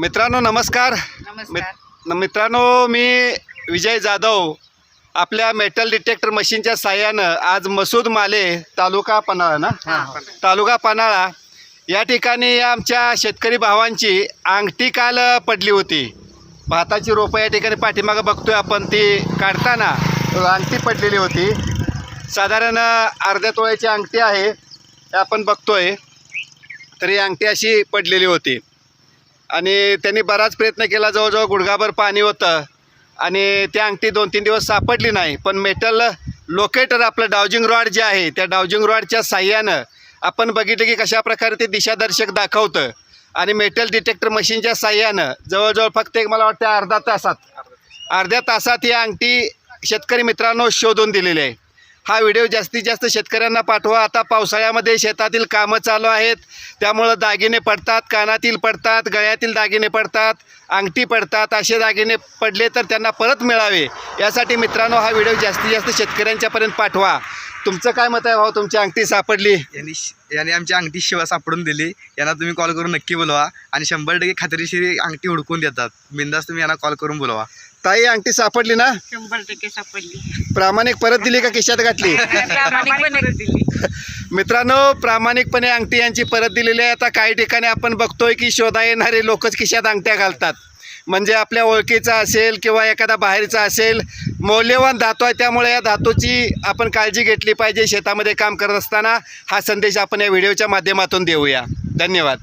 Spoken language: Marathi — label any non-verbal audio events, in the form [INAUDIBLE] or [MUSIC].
मित्रांनो नमस्कार. नमस्कार. मित- मित्रांनो मी विजय जाधव आपल्या मेटल डिटेक्टर मशीनच्या साह्यानं आज मसूद माले तालुका पन्हाळा ना? तालुका पन्हाळा. या ठिकाणी आमच्या शेतकरी भावांची अंगठी काल पडली होती. भाताची रोपं या ठिकाणी पाठीमागं बघतोय आपण. ती काढताना अंगठी पडलेली होती. साधारण अर्ध्या तोळ्याची अंगठी आहे हे आपण बघतोय. तर ही अंगठी अशी पडलेली होती. आणि त्यांनी बराच प्रयत्न केला जवळजवळ गुडघाभर पाणी होतं. आणि त्या अंगठी दोन तीन दिवस सापडली नाही. पण मेटल लोकेटर आपलं डावजिंग रॉड जे आहे त्या डावजिंग रॉडच्या साह्यानं आपण बघितलं की कशा प्रकारे ते दिशादर्शक दाखवतं. आणि मेटल डिटेक्टर मशीनच्या साह्यानं जवळजवळ फक्त एक मला वाटतं अर्धा तासात अर्ध्या तासात ही अंगठी शेतकरी मित्रांनो शोधून दिलेली आहे. हा व्हिडिओ जास्तीत जास्त शेतकऱ्यांना पाठवा. आता पावसाळ्यामध्ये शेतातील कामं चालू आहेत. त्यामुळं दागिने पडतात कानातील पडतात गळ्यातील दागिने पडतात अंगठी पडतात. असे दागिने पडले तर त्यांना परत मिळावे. यासाठी मित्रांनो हा व्हिडिओ जास्तीत जास्त शेतकऱ्यांच्यापर्यंत पाठवा. तुमचं काय मत आहे भाऊ? तुमची अंगठी सापडली. यांनी श- यांनी आमची अंगठी शिवा सापडून दिली. यांना तुम्ही कॉल करून नक्की बोलवा आणि शंभर टक्के खात्रीशीर अंगठी हुडकून देतात. बिंदास तुम्ही यांना कॉल करून बोलवा. ताई अंगठी सापडली ना? शंभर टक्के सापडली. प्रामाणिक परत दिली का खिशात घातली? [LAUGHS] प्रामाणिकपणे दिली. [LAUGHS] मित्रांनो प्रामाणिकपणे अंगठी यांची परत दिलेली आहे. आता काही ठिकाणी आपण बघतोय की शोधा येणारे लोकच खिशात अंगठ्या घालतात. म्हणजे आपल्या ओळखीचा असेल किंवा एखादा बाहेरचा असेल मौल्यवान धातू आहे त्यामुळे या धातूची आपण काळजी घेतली पाहिजे शेतामध्ये काम करत असताना हा संदेश आपण या व्हिडिओच्या माध्यमातून देऊया. धन्यवाद.